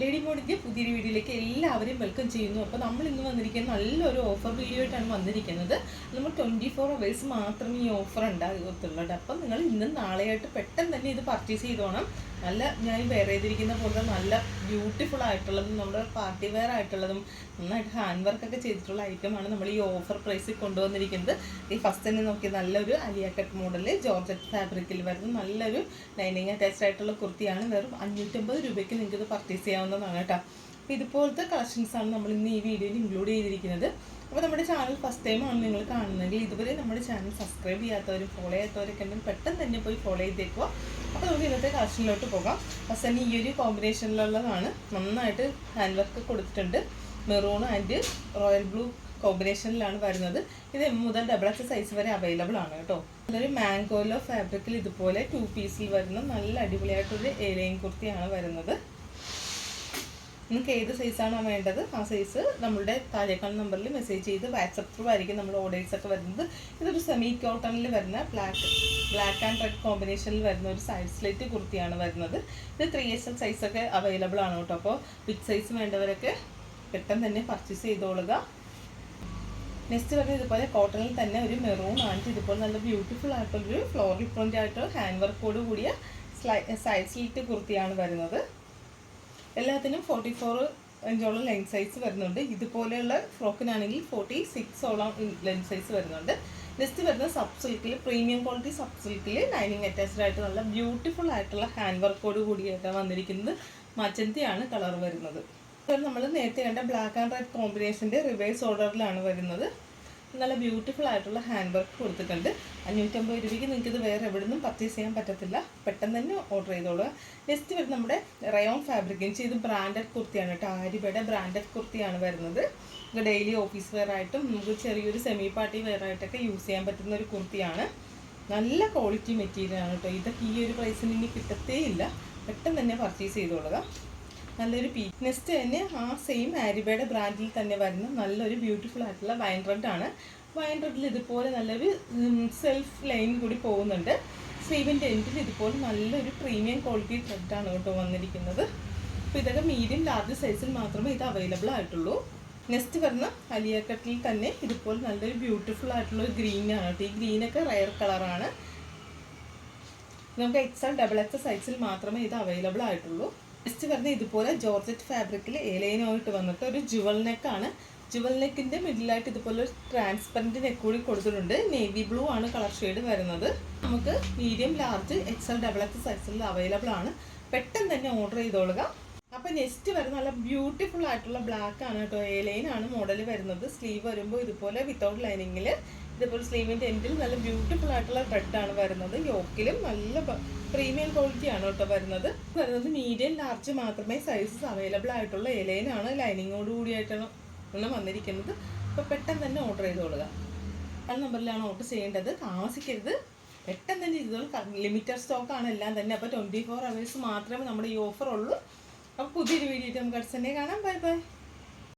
Lady മോഡിന്റെ പുതിയൊരു വീഡിയോയിലേക്ക് എല്ലാവരെയും വെൽക്കം ചെയ്യുന്നു. അപ്പോൾ നമ്മൾ ഇന്ന് വന്നിരിക്കുന്ന നല്ലൊരു ഓഫർ വീഡിയോ ആയിട്ടാണ് വന്നിരിക്കുന്നത്. നമ്മൾ ട്വന്റി ഫോർ അവേഴ്സ് മാത്രമേ ഈ ഓഫർ ഉണ്ടാകത്തുള്ളൂ. അപ്പം നിങ്ങൾ ഇന്നും നാളെയായിട്ട് പെട്ടെന്ന് തന്നെ ഇത് പർച്ചേസ് ചെയ്തോണം. നല്ല ഞാൻ വെയർ ചെയ്തിരിക്കുന്ന പോലെ നല്ല ബ്യൂട്ടിഫുൾ ആയിട്ടുള്ളതും നമ്മുടെ പാർട്ടി വെയർ ആയിട്ടുള്ളതും നന്നായിട്ട് ഹാൻഡ് വർക്ക് ഒക്കെ ചെയ്തിട്ടുള്ള ഐറ്റമാണ് നമ്മൾ ഈ ഓഫർ പ്രൈസിൽ കൊണ്ടുവന്നിരിക്കുന്നത്. ഈ ഫസ്റ്റ് തന്നെ നോക്കി നല്ലൊരു അലിയ കട്ട് മോഡൽ ജോർജറ്റ് ഫാബ്രിക്കിൽ വരുന്ന നല്ലൊരു ലൈനിങ് അറ്റാച്ച്ഡ് ആയിട്ടുള്ള കുർത്തിയാണ്. വെറും അഞ്ഞൂറ്റമ്പത് രൂപയ്ക്ക് നിങ്ങൾക്ക് ഇത് പർച്ചേസ് ചെയ്യാവുന്നതാണ് കേട്ടോ. അപ്പോൾ ഇതുപോലത്തെ കളക്ഷൻസ് ആണ് നമ്മൾ ഇന്ന് ഈ വീഡിയോയിൽ ഇൻക്ലൂഡ് ചെയ്തിരിക്കുന്നത്. അപ്പോൾ നമ്മുടെ ചാനൽ ഫസ്റ്റ് ടൈം ആണ് നിങ്ങൾ കാണുന്നതെങ്കിൽ ഇതുവരെ നമ്മുടെ ചാനൽ സബ്സ്ക്രൈബ് ചെയ്യാത്തവരും ഫോളോ ചെയ്യാത്തവരൊക്കെ ഉണ്ടെങ്കിൽ പെട്ടെന്ന് തന്നെ പോയി ഫോളോ ചെയ്തേക്കുക. അപ്പോൾ നമുക്ക് ഇന്നത്തെ കളക്ഷനിലോട്ട് പോകാം. ഫസ്റ്റ് തന്നെ ഈ ഒരു കോമ്പിനേഷനിലുള്ളതാണ് നന്നായിട്ട് ഹാൻഡ് വർക്ക് കൊടുത്തിട്ടുണ്ട് മെറൂൺ ആൻഡ് റോയൽ ബ്ലൂ കോമ്പിനേഷനിലാണ് വരുന്നത്. ഇത് എം മുതൽ ഡബിൾ എക്സ് സൈസ് വരെ അവൈലബിൾ ആണ് കേട്ടോ. നല്ലൊരു മാംഗോലോ ഫാബ്രിക്കിൽ ഇതുപോലെ ടു പീസിൽ വരുന്ന നല്ല അടിപൊളിയായിട്ടൊരു ഏലയും കുർത്തിയാണ് വരുന്നത്. നിങ്ങൾക്ക് ഏത് സൈസാണോ വേണ്ടത് ആ സൈസ് നമ്മുടെ താഴേക്കാൾ നമ്പറിൽ മെസ്സേജ് ചെയ്ത് വാട്സപ്പ് ത്രൂ ആയിരിക്കും നമ്മൾ ഓർഡേഴ്സ് ഒക്കെ വരുന്നത്. ഇതൊരു സെമി കോട്ടണിൽ വരുന്ന ബ്ലാക്ക് ബ്ലാക്ക് ആൻഡ് റെഡ് കോമ്പിനേഷനിൽ വരുന്ന ഒരു സൈഡ് കുർത്തിയാണ് വരുന്നത്. ഇത് ത്രീ എസ് എൽ സൈസൊക്കെ അവൈലബിൾ ആണ് കേട്ടോ. അപ്പോൾ ബിഗ് സൈസ് വേണ്ടവരൊക്കെ പെട്ടെന്ന് തന്നെ പർച്ചേസ് ചെയ്തോളുക. നെക്സ്റ്റ് വരുന്നത് ഇതുപോലെ കോട്ടണിൽ തന്നെ ഒരു മെറൂൺ ആൻഡ് ഇതുപോലെ നല്ല ബ്യൂട്ടിഫുൾ ആയിട്ടുള്ളൊരു ഫ്ലോറൽ പ്രിന്റ് ആയിട്ട് ഹാൻഡ് വർക്കോട് കൂടിയ സ്ലൈ സൈഡ് കുർത്തിയാണ് വരുന്നത്. എല്ലാത്തിനും ഫോർട്ടി ഫോർ ഇഞ്ചോളം ലെങ്ത് സൈസ് വരുന്നുണ്ട്. ഇതുപോലെയുള്ള ഫ്രോക്കിനാണെങ്കിൽ ഫോർട്ടി സിക്സോളം ലെങ്ത് സൈസ് വരുന്നുണ്ട്. നെക്സ്റ്റ് വരുന്ന സബ് സിൽക്കിൽ പ്രീമിയം ക്വാളിറ്റി സബ് സിൽക്കിൽ ലൈനിങ് അറ്റാച്ച്ഡ് ആയിട്ട് നല്ല ബ്യൂട്ടിഫുൾ ആയിട്ടുള്ള ഹാൻഡ് വർക്കോട് കൂടിയായിട്ടാണ് വന്നിരിക്കുന്നത്. മജന്തിയാണ് കളർ വരുന്നത്. നമ്മൾ നേരത്തെ കണ്ട ബ്ലാക്ക് ആൻഡ് റെഡ് കോമ്പിനേഷന്റെ റിവേഴ്സ് ഓർഡറിലാണ് വരുന്നത്. നല്ല ബ്യൂട്ടിഫുൾ ആയിട്ടുള്ള ഹാൻഡ് വർക്ക് കൊടുത്തിട്ടുണ്ട് അഞ്ഞൂറ്റമ്പത് രൂപയ്ക്ക് നിങ്ങൾക്ക് ഇത് വേറെ എവിടെ നിന്നും പർച്ചേസ് ചെയ്യാൻ പറ്റത്തില്ല. പെട്ടെന്ന് തന്നെ ഓർഡർ ചെയ്തോളുക. നെക്സ്റ്റ് വരുന്നത് നമ്മുടെ റയോൺ ഫാബ്രിക്കിൻ ചെയ്ത് ബ്രാൻഡഡ് കുർത്തിയാണ് കേട്ടോ. ആര്യബയുടെ ബ്രാൻഡഡ് കുർത്തിയാണ് വരുന്നത്. നമുക്ക് ഡെയിലി ഓഫീസ് വെയർ ആയിട്ടും നമുക്ക് ചെറിയൊരു സെമി പാർട്ടി വെയർ ആയിട്ടൊക്കെ യൂസ് ചെയ്യാൻ പറ്റുന്ന ഒരു കുർത്തിയാണ്. നല്ല ക്വാളിറ്റി മെറ്റീരിയലാണ് കേട്ടോ. ഇതൊക്കെ ഈ ഒരു പ്രൈസിന് ഇനി കിട്ടത്തേ ഇല്ല പെട്ടെന്ന് തന്നെ പർച്ചേസ് ചെയ്തോളുക. നല്ലൊരു പി നെക്സ്റ്റ് തന്നെ ആ സെയിം ആരിബയുടെ ബ്രാൻഡിൽ തന്നെ വരുന്ന നല്ലൊരു ബ്യൂട്ടിഫുൾ ആയിട്ടുള്ള വൈൻ റെഡ് ആണ്. വൈൻ റെഡിൽ ഇതുപോലെ നല്ലൊരു സെൽഫ് ലൈൻ കൂടി പോകുന്നുണ്ട്. സ്ലീവിന്റെ എൻഡിൽ ഇതുപോലെ നല്ലൊരു പ്രീമിയം ക്വാളിറ്റി ത്രെഡാണ് കേട്ടോ വന്നിരിക്കുന്നത്. അപ്പോൾ ഇതൊക്കെ മീഡിയം ലാർജ് സൈസിൽ മാത്രമേ ഇത് അവൈലബിൾ ആയിട്ടുള്ളൂ. നെക്സ്റ്റ് വരുന്ന അലിയക്കട്ടിൽ തന്നെ ഇതുപോലെ നല്ലൊരു ബ്യൂട്ടിഫുൾ ആയിട്ടുള്ള ഒരു ആണ് കേട്ടോ. ഈ ഗ്രീനൊക്കെ റയർ കളറാണ് നമുക്ക് എക്സൽ ഡബിൾ എക്സ് സൈസിൽ മാത്രമേ ഇത് അവൈലബിൾ ആയിട്ടുള്ളൂ. നെക്സ്റ്റ് വരുന്ന ഇതുപോലെ ജോർജറ്റ് ഫാബ്രിക്കിൽ ഏലൈനുമായിട്ട് വന്നിട്ട് ഒരു ജുവൽ നെക്കാണ് ജുവൽ നെക്കിന്റെ മിഡിലായിട്ട് ഇതുപോലെ ഒരു ട്രാൻസ്പെറന്റ് നെക്ക് കൂടി കൊടുത്തിട്ടുണ്ട്. നേവി ബ്ലൂ ആണ് കളർ ഷെയ്ഡ് വരുന്നത്. നമുക്ക് medium large XL double X സൈസിൽ അവൈലബിൾ ആണ്. പെട്ടെന്ന് തന്നെ ഓർഡർ ചെയ്തോളുക. അപ്പോൾ നെക്സ്റ്റ് വരുന്ന നല്ല ബ്യൂട്ടിഫുൾ ആയിട്ടുള്ള ബ്ലാക്ക് ആണ് കേട്ടോ. എ ആണ് മോഡൽ വരുന്നത്. സ്ലീവ് വരുമ്പോൾ ഇതുപോലെ വിത്തൗട്ട് ലൈനിങ്ങിൽ ഇതുപോലെ സ്ലീവിന്റെ എൻഡിൽ നല്ല ബ്യൂട്ടിഫുൾ ആയിട്ടുള്ള ത്രെഡാണ് വരുന്നത്. യോക്കിലും നല്ല പ്രീമിയം ക്വാളിറ്റി ആണ് കേട്ടോ വരുന്നത്. വരുന്നത് മീഡിയം ലാർജ് മാത്രമേ സൈസസ് അവൈലബിൾ ആയിട്ടുള്ള ഇലയിലാണ് ലൈനിങ്ങോട് കൂടിയായിട്ടാണ് വന്നിരിക്കുന്നത്. അപ്പോൾ പെട്ടെന്ന് തന്നെ ഓർഡർ ചെയ്തോളുക. ആ നമ്പറിലാണ് ഓർഡർ ചെയ്യേണ്ടത്. താമസിക്കരുത്. പെട്ടെന്ന് തന്നെ ചെയ്തോളൂ ലിമിറ്റഡ് സ്റ്റോക്കാണ് എല്ലാം തന്നെ. അപ്പോൾ ട്വന്റി ഫോർ അവേഴ്സ് മാത്രമേ നമ്മുടെ ഈ ഓഫർ ഉള്ളൂ. അപ്പോൾ പുതിയൊരു വീഡിയോ നമുക്ക് അടുത്ത് തന്നെ കാണാം. Bye bye